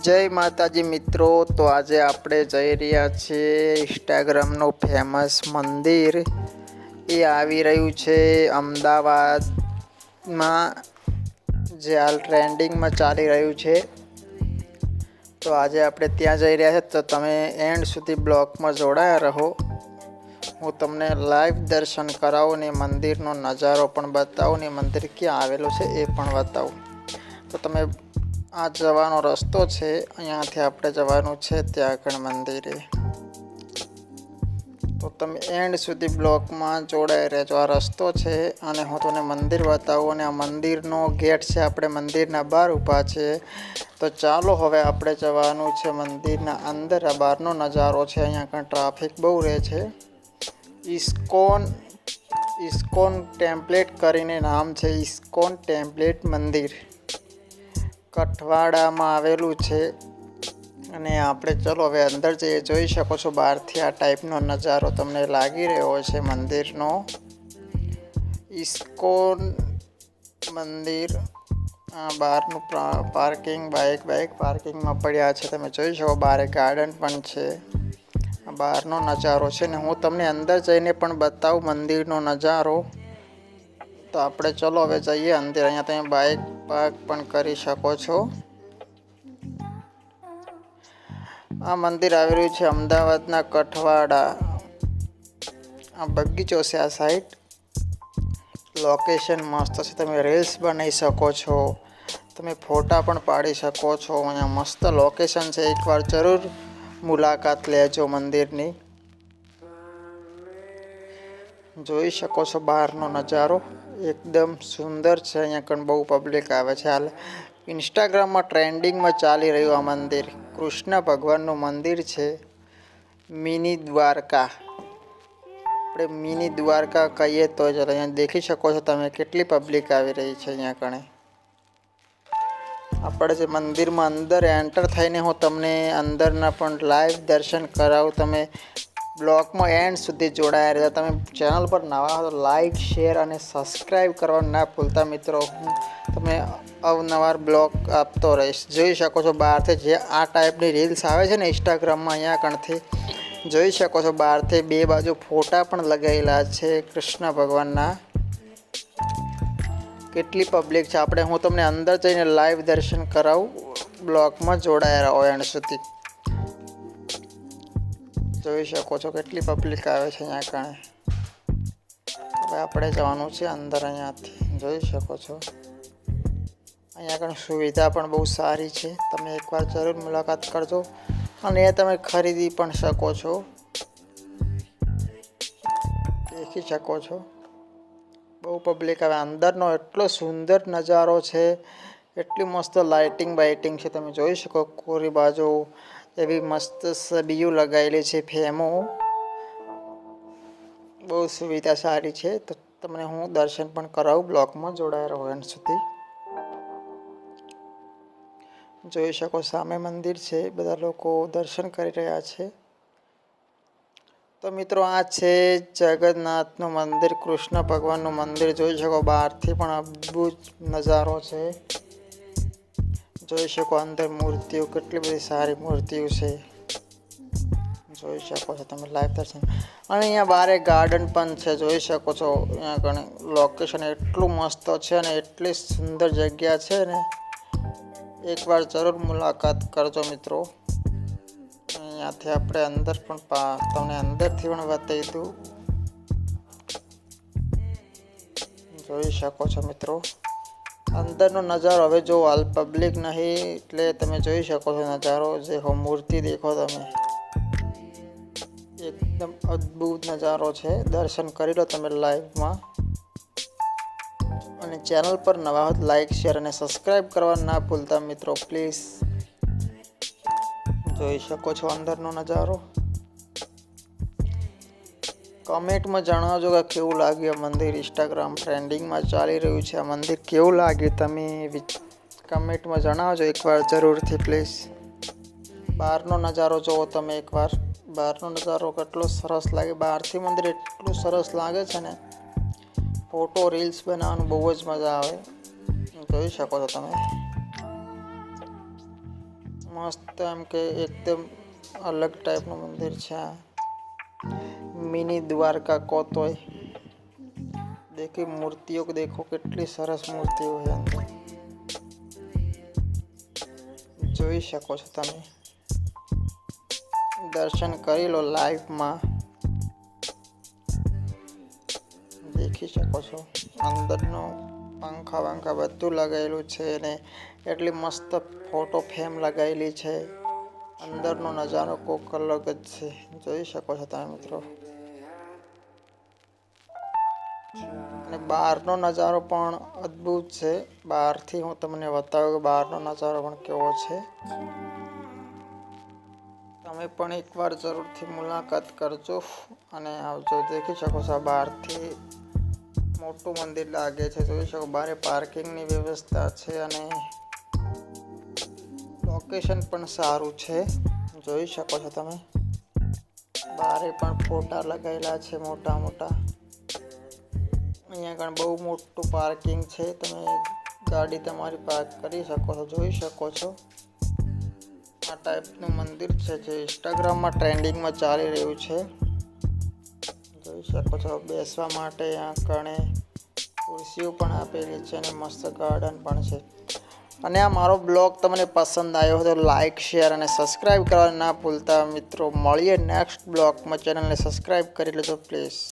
જય માતાજી મિત્રો, તો આજે આપણે જઈ રહ્યા છીએ ઇન્સ્ટાગ્રામનું ફેમસ મંદિર. એ આવી રહ્યું છે અમદાવાદમાં, જે હાલ ટ્રેન્ડિંગમાં ચાલી રહ્યું છે. તો આજે આપણે ત્યાં જઈ રહ્યા છીએ તો તમે એન્ડ સુધી બ્લોકમાં જોડાયા રહો. હું તમને લાઈવ દર્શન કરાવું ને મંદિરનો નજારો પણ બતાવું ને મંદિર ક્યાં આવેલું છે એ પણ બતાવું. તો તમે આ જવાનો રસ્તો છે. અહીંયાથી આપણે જવાનું છે ત્યાં મંદિરે. તો તમે એન્ડ સુધી બ્લોકમાં જોડાઈ રહેજો. આ રસ્તો છે અને હું તમને મંદિર બતાવું અને આ મંદિરનો ગેટ છે. આપણે મંદિરના બહાર ઊભા છે. તો ચાલો હવે આપણે જવાનું છે મંદિરના અંદર. આ બહારનો નજારો છે. અહીંયા આગળ ટ્રાફિક બહુ રહે છે. ઇસ્કોન ઇસ્કોન ટેમ્પલેટ કરીને નામ છે. ઇસ્કોન ટેમ્પલેટ મંદિર. કઠવાડામાં આવેલું છે. અને આપણે ચલો હવે અંદર જઈએ, જોઈ શકો છો બહારથી આ ટાઈપનો નજારો તમને લાગી રહ્યો છે મંદિરનો. ઇસ્કોન મંદિર, આ બહારનું પાર્કિંગ બાઇક બાઇક પાર્કિંગમાં પડ્યા છે. તમે જોઈ શકો બહાર ગાર્ડન પણ છે. બહારનો નજારો છે ને હું તમને અંદર જઈને પણ બતાવું મંદિરનો નજારો. તો આપણે ચલો હવે જઈએ અંદર. અહીંયા તમે બાઇક પાર્ક પણ કરી શકો છો. આ મંદિર આવેલું છે અમદાવાદના કઠવાડા. આ બગીચો છે આ સાઈડ લોકેશન મસ્ત છે. તમે રીલ્સ બનાવી શકો છો. તમે ફોટા પણ પાડી શકો છો. અહીંયા મસ્ત લોકેશન છે. એકવાર જરૂર મુલાકાત લેજો મંદિરની. જોઈ શકો છો બહારનો નજારો. એકદમ સુંદર છે, અહીંયા કણ બહુ પબ્લિક આવે છે. હાલ ઇન્સ્ટાગ્રામમાં ટ્રેન્ડિંગમાં ચાલી રહ્યું આ મંદિર. કૃષ્ણ ભગવાનનું મંદિર છે, મિની દ્વારકા. આપણે મિની દ્વારકા કહીએ તો જ અહીંયા દેખી શકો છો તમે કેટલી પબ્લિક આવી રહી છે અહીંયા કણે. આપણે જે મંદિરમાં અંદર એન્ટર થઈને હું તમને અંદરના પણ લાઈવ દર્શન કરાવું. તમે બ્લોગમાં એન્ડ સુધી જોડાયા રહ્યા તમે ચેનલ પર નવા હો તો લાઇક શેર અને સબસ્ક્રાઈબ કરવાનું ના ભૂલતા મિત્રો. હું તમે અવનવાર બ્લોગ આપતો રહીશ. જોઈ શકો છો બહારથી જે આ ટાઈપની રીલ્સ આવે છે ને ઇન્સ્ટાગ્રામમાં અહીંયા કણથી, જોઈ શકો છો બહારથી બે બાજુ ફોટા પણ લગાવેલા છે કૃષ્ણ ભગવાનના. કેટલી પબ્લિક છે. આપણે હું તમને અંદર જઈને લાઈવ દર્શન કરાવું. બ્લોગમાં જોડાયા રહો એન્ડ સુધી. જોઈ શકો છો કેટલી પબ્લિક આવે છે અહીંયા કારણે હવે આપણે જવાનું છે અંદર અહીંયાથી, જોઈ શકો છો. અહીંયા આગળ સુવિધા પણ બહુ સારી છે. તમે એકવાર જરૂર મુલાકાત કરજો અને એ તમે ખરીદી પણ શકો છો. દેખી શકો છો. બહુ પબ્લિક આવે. અંદરનો એટલો સુંદર નજારો છે. એટલી મસ્ત લાઇટિંગ બાઇટિંગ છે. તમે જોઈ શકો કોરી બાજુ એવી મસ્ત સબીયું લગાવેલી છે ફેમો. બહુ સુવિધા સારી છે. તો તમને હું દર્શન પણ કરાવું બ્લોકમાં જોડાયા રહો એન્ડ સુધી. જોઈ શકો સામે મંદિર છે. બધા લોકો દર્શન કરી રહ્યા છે. તો મિત્રો આ છે જગન્નાથનું મંદિર, કૃષ્ણ ભગવાનનું મંદિર. જોઈ શકો બહારથી પણ અદ્ભુત નજારો છે. જોઈ શકો અંદર મૂર્તિઓ, કેટલી બધી સારી મૂર્તિઓ છે. જોઈ શકો છો તમે લાઈવ દર્શન. અને અહીંયા બારે ગાર્ડન પણ છે, જોઈ શકો છો. અહીંયા ઘણી લોકેશન એટલું મસ્ત છે અને એટલી સુંદર જગ્યા છે ને. એકવાર જરૂર મુલાકાત કરજો મિત્રો. અહીંયાથી આપણે અંદર પણ તમને અંદરથી પણ બતાવી દઉં. જોઈ શકો છો મિત્રો. અંદરનો નજારો. હવે જો હાલ પબ્લિક નહીં, એટલે તમે જોઈ શકો છો નજારો, જે હો મૂર્તિ દેખો તમે. એકદમ અદ્ભુત નજારો છે. દર્શન કરી લો તમે લાઈવમાં અને ચેનલ પર નવા હોત લાઈક શેર અને સબસ્ક્રાઈબ કરવા ના ભૂલતા મિત્રો પ્લીઝ જોઈ શકો છો અંદરનો નજારો. કમેન્ટમાં જણાવજો કે કેવું લાગ્યું મંદિર ઇન્સ્ટાગ્રામ ટ્રેન્ડિંગમાં ચાલી રહ્યું છે. આ મંદિર કેવું લાગ્યું તમે કમેન્ટમાં જણાવજો એકવાર જરૂરથી પ્લીઝ બહારનો નજારો જુઓ તમે એકવાર. બહારનો નજારો કેટલો સરસ લાગે. બહારથી મંદિર એટલું સરસ લાગે છે ને ફોટો રીલ્સ બનાવવાનું બહુ જ મજા આવે. જોઈ શકો છો તમે. મસ્ત એમ કે એકદમ અલગ ટાઈપનું મંદિર છે આ. મિની દ્વારકા કોતોય. દેખી મૂર્તિઓ દેખો કેટલી સરસ મૂર્તિઓ છે અંદર. જોઈ શકો છો તમે. દર્શન કરી લો લાઈવમાં દેખી શકો છો. અંદરનો પંખા વંખા બધું લગાવેલું છે અને એટલી મસ્ત ફોટો ફ્રેમ લગાવેલી છે. અંદરનો નજારો કોક અલગ જ છે. જોઈ શકો છો તમે મિત્રો. અને બહારનો નજારો પણ અદ્ભુત છે. બહારથી હું તમને બતાવું કે બહારનો નજારો પણ કેવો છે. તમે પણ એકવાર જરૂરથી મુલાકાત કરજો અને આવજો. દેખી શકો છો બહારથી મોટું મંદિર લાગે છે. જોઈ શકો બહાર પાર્કિંગની વ્યવસ્થા છે અને લોકેશન પણ સારું છે. જોઈ શકો છો તમે. બારે પણ ફોટા લગાવેલા છે મોટા મોટા. અહીંયા આગળ બહુ મોટું પાર્કિંગ છે. તમે ગાડી તમારી પાર્ક કરી શકો છો, જોઈ શકો છો. આ ટાઈપનું મંદિર છે જે ઇન્સ્ટાગ્રામમાં ટ્રેન્ડિંગમાં ચાલી રહ્યું છે. જોઈ શકો છો, બેસવા માટે આ કણે ખુરશીઓ પણ આપેલી છે અને મસ્ત ગાર્ડન પણ છે. અને આ મારો બ્લોગ તમને પસંદ આવ્યો હોય તો લાઇક શેર અને સબસ્ક્રાઈબ કરવા ના ભૂલતા. મિત્રો, મળીએ નેક્સ્ટ બ્લોગમાં. ચેનલને સબસ્ક્રાઈબ કરી લેજો પ્લીઝ